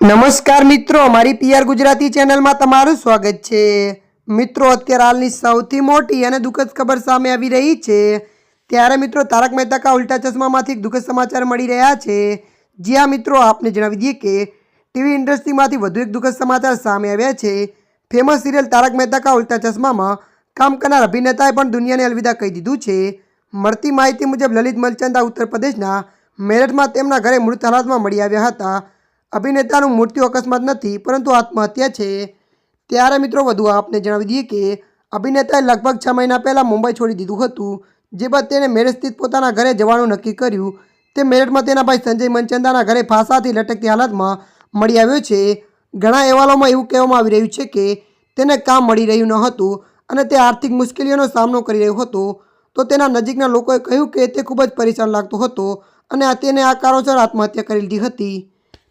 નમસ્કાર મિત્રો મારી પીઆર ગુજરાતી ચેનલમાં તમારું સ્વાગત છે. મિત્રો, અત્યારે હાલની સૌથી મોટી અને દુઃખદ ખબર સામે આવી રહી છે. ત્યારે મિત્રો, તારક મહેતા કા ઉલ્ટા ચશ્મામાંથી એક દુઃખદ સમાચાર મળી રહ્યા છે. જ્યાં મિત્રો, આપને જણાવી દઈએ કે ટીવી ઇન્ડસ્ટ્રીમાંથી વધુ એક દુઃખદ સમાચાર સામે આવ્યા છે. ફેમસ સિરિયલ તારક મહેતા કા ઉલ્ટા ચશ્મામાં કામ કરનાર અભિનેતાએ પણ દુનિયાને અલવિદા કહી દીધું છે. મળતી માહિતી મુજબ, લલિત મલચંદા ઉત્તર પ્રદેશના મેરઠમાં તેમના ઘરે મૃત હાલતમાં મળી આવ્યા હતા. અભિનેતાનું મૃત્યુ અકસ્માત નથી, પરંતુ આત્મહત્યા છે. ત્યારે મિત્રો વધુ આપને જણાવી દઈએ કે, અભિનેતાએ લગભગ છ મહિના પહેલાં મુંબઈ છોડી દીધું હતું, જે બાદ તેણે મેરઠ સ્થિત પોતાના ઘરે જવાનું નક્કી કર્યું. તે મેરઠમાં તેના ભાઈ સંજય મનચંદાના ઘરે ફાંસાથી લટકતી હાલતમાં મળી આવ્યો છે. ઘણા અહેવાલોમાં એવું કહેવામાં આવી રહ્યું છે કે, તેને કામ મળી રહ્યું ન હતું અને તે આર્થિક મુશ્કેલીઓનો સામનો કરી રહ્યો હતો. તો તેના નજીકના લોકોએ કહ્યું કે તે ખૂબ જ પરેશાન લાગતો હતો અને તેને આ કારણોસર આત્મહત્યા કરી લીધી હતી.